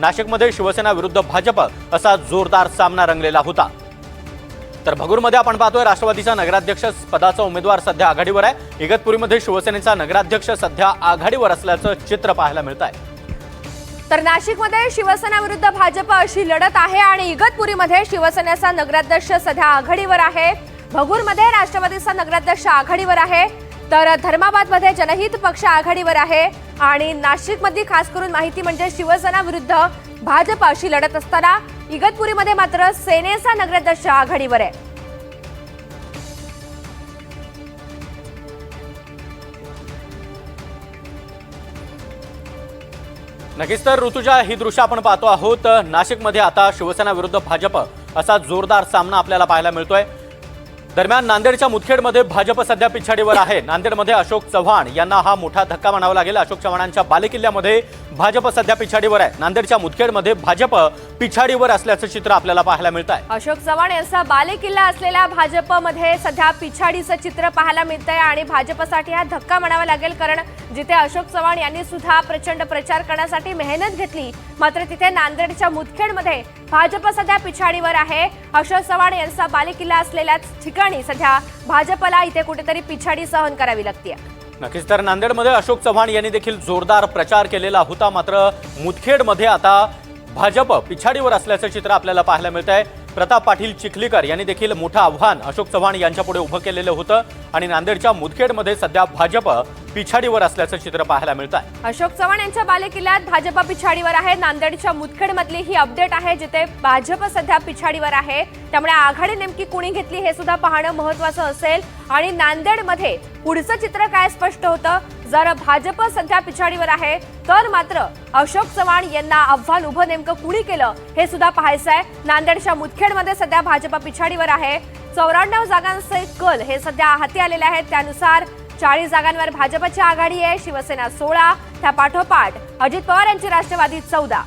नाशिकमध्ये शिवसेना विरुद्ध भाजप असा जोरदार सामना रंगलेला होता. तर भगूरमध्ये आपण पाहतोय राष्ट्रवादीचा नगराध्यक्ष पदाचा उमेदवार सध्या आघाडीवर आहे. इगतपुरीमध्ये शिवसेनेचा नगराध्यक्ष सध्या आघाडीवर असल्याचं चित्र पाहायला मिळत आहे तर नाशिकमध्ये शिवसेना विरुद्ध भाजप अशी लढत आहे आणि इगतपुरीमध्ये शिवसेनेचा नगराध्यक्ष सध्या आघाडीवर आहे. भगूरमध्ये राष्ट्रवादीचा नगराध्यक्ष आघाडीवर आहे. तर धर्माबादमध्ये जनहित पक्ष आघाडीवर आहे आणि नाशिकमधली खास करून माहिती म्हणजे शिवसेना विरुद्ध भाजपाशी लढत असताना इगतपुरीमध्ये मात्र सेनेचा नगराध्यक्ष आघाडीवर आहे. नक्कीच तर ऋतुजा ही दृश्य आपण पाहतो आहोत. नाशिकमध्ये आता शिवसेना विरुद्ध भाजप असा जोरदार सामना आपल्याला पाहायला मिळतोय. दरम्यान नांदेडच्या मुदखेडमध्ये भाजप सध्या पिछाडीवर आहे. नांदेडमध्ये अशोक चव्हाण यांना हा मोठा धक्का म्हणावा लागेल. अशोक चव्हाणांच्या बालेकिल्ल्यामध्ये भाजप सध्या पिछाडीवर आहे. नांदेडच्या मुदखेडमध्ये भाजप पिछाडीवर असल्याचं चित्र आपल्याला पाहायला मिळत आहे अशोक चव्हाण यांचा बालेकिल्ला असलेल्या भाजपमध्ये सध्या पिछाडीचं चित्र पाहायला मिळत आहे आणि भाजपसाठी हा धक्का म्हणावा लागेल कारण जिथे अशोक चव्हाण यांनी सुद्धा प्रचंड प्रचार करण्यासाठी मेहनत घेतली मात्र तिथे नांदेडच्या मुदखेडमध्ये भाजप सध्या पिछाडीवर आहे. अशोक चव्हाण यांचा बालेकिल्ला असलेल्या ठिकाणी सध्या भाजपला इथे कुठेतरी पिछाडी सहन करावी लागते नक्कीच तर नांदेडमध्ये अशोक चव्हाण यांनी देखील जोरदार प्रचार केलेला होता मात्र मुदखेडमध्ये आता भाजप पिछाडीवर असल्याचं चित्र आपल्याला पाहायला मिळत आहे प्रताप पाटील चिखलीकर यांनी देखील मोठं आव्हान अशोक चव्हाण यांच्यापुढे उभं केलेलं होतं आणि नांदेडच्या मुदखेडमध्ये सध्या भाजप पिछाडीवर असल्याचं चित्र पाहायला मिळत आहे अशोक चव्हाण यांच्या बालेकिल्ल्यात भाजप पिछाडीवर आहे. नांदेडच्या मुदखेडमधली ही अपडेट आहे जिथे भाजप सध्या पिछाडीवर आहे. त्यामुळे आघाडी नेमकी कुणी घेतली हे सुद्धा पाहणं महत्वाचं असेल. आणि नांदेडमध्ये पुढचं चित्र काय स्पष्ट होतं? जर भाजप सध्या पिछाडीवर आहे तर मात्र अशोक चव्हाण यांना आव्हान उभं नेमकं कुणी केलं हे सुद्धा पाहायचं आहे नांदेडच्या मध्ये सध्या भाजप पिछाडीवर आहे. चौऱ्याण्णव जागांचे कल हे सध्या हाती आलेले आहेत. त्यानुसार चाळीस जागांवर भाजपची आघाडी आहे. शिवसेना सोळा त्या पाठोपाठ अजित पवार यांची राष्ट्रवादी चौदा.